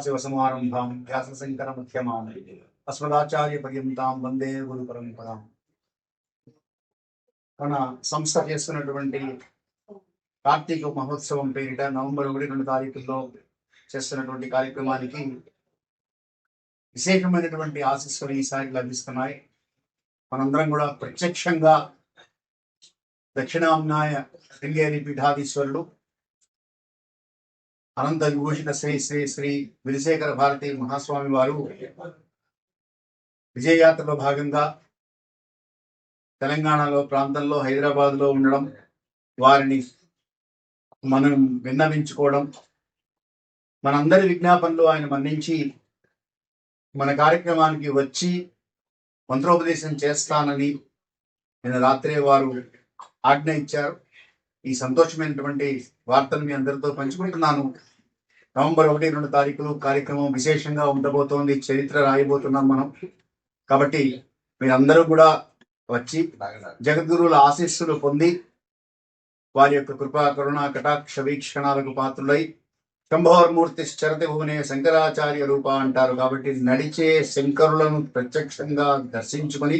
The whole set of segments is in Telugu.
సదాశివసమారంభాం వ్యాసశంకర ముఖ్యమాం అస్మదాచార్య వందే గురు పరంపర మన సంస్థ చేస్తున్నటువంటి కార్తీక మహోత్సవం పేరిట నవంబర్ ఒకటి రెండు తారీఖుల్లో చేస్తున్నటువంటి కార్యక్రమానికి విశేషమైనటువంటి ఆశీస్సులు ఈసారి లభిస్తున్నాయి. మనందరం కూడా ప్రత్యక్షంగా దక్షిణామ్నాయ శృంగేరి పీఠాధీశ్వరులు అనంత విభూషిత శ్రీ శ్రీ శ్రీ విరిశేఖర భారతి మహాస్వామి వారు విజయయాత్రలో భాగంగా తెలంగాణలో ప్రాంతంలో హైదరాబాద్లో ఉండడం వారిని మనం విన్నవించుకోవడం మనందరి విజ్ఞాపనలు ఆయన మన్నించి మన కార్యక్రమానికి వచ్చి మంత్రోపదేశం చేస్తానని నిన్న రాత్రే వారు ఆజ్ఞ ఇచ్చారు. ఈ సంతోషమైనటువంటి వార్తను మీ అందరితో పంచుకుంటున్నాను. నవంబర్ ఒకటి రెండు తారీఖులు కార్యక్రమం విశేషంగా ఉండబోతోంది చరిత్ర రాయబోతున్నాం మనం. కాబట్టి మీరందరూ కూడా వచ్చి జగద్గురువుల ఆశీస్సులు పొంది వారి యొక్క కృపా కరుణా కటాక్ష వీక్షణాలకు పాత్రులై శంభోర్మూర్తి చరతి భువనే శంకరాచార్య రూప అంటారు. కాబట్టి నడిచే శంకరులను ప్రత్యక్షంగా దర్శించుకొని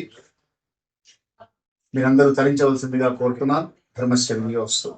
మీరందరూ తరించవలసిందిగా కోరుతున్నాను. ధర్మశ్చర్య వస్తూ